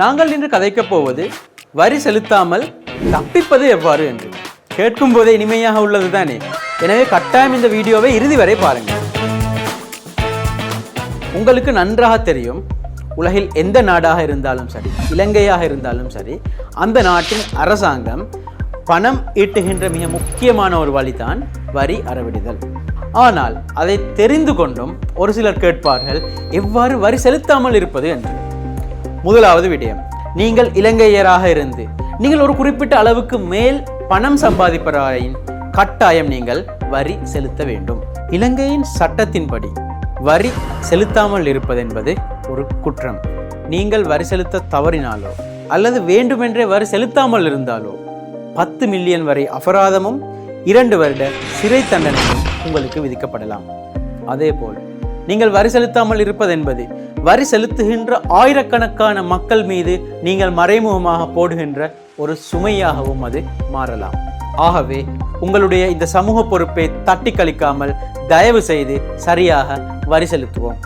நாங்கள் இன்று கதைக்கப் போவது வரி செலுத்தாமல் தப்பிப்பது எவ்வாறு என்று. கேட்கும் போதே இனிமையாக உள்ளது தானே. எனவே கட்டாயம் இந்த வீடியோவை இறுதி வரை பாருங்கள். உங்களுக்கு நன்றாக தெரியும் உலகில் எந்த நாடாக இருந்தாலும் சரி இலங்கையாக இருந்தாலும் சரி அந்த நாட்டின் அரசாங்கம் பணம் ஈட்டுகின்ற மிக முக்கியமான ஒரு வழிதான் வரி அறவிடுதல். ஆனால் அதை தெரிந்து கொண்டும் ஒரு சிலர் கேட்பார்கள் எவ்வாறு வரி செலுத்தாமல் இருப்பது என்று. முதலாவது விடயம். நீங்கள் இலங்கையராக இருந்து நீங்கள் ஒரு குறிப்பிட்ட அளவுக்கு மேல் பணம் சம்பாதிப்பவராயின் கட்டாயம் நீங்கள் வரி செலுத்த வேண்டும். இலங்கையின் சட்டத்தின்படி வரி செலுத்தாமல் இருப்பதென்பது ஒரு குற்றம். நீங்கள் வரி செலுத்த தவறினாலோ அல்லது வேண்டுமென்றே வரி செலுத்தாமல் இருந்தாலோ பத்து மில்லியன் வரை அபராதமும் இரண்டு வருட சிறை தண்டனையும் உங்களுக்கு விதிக்கப்படலாம். அதேபோல் நீங்கள் வரி செலுத்தாமல் இருப்பதென்பது வரி செலுத்துகின்ற ஆயிரக்கணக்கான மக்கள் மீது நீங்கள் மறைமுகமாக போடுகின்ற ஒரு சுமையாகவும் அது மாறலாம். ஆகவே உங்களுடைய இந்த சமூக பொறுப்பை தட்டி கழிக்காமல் தயவு செய்து சரியாக வரி செலுத்துவோம்.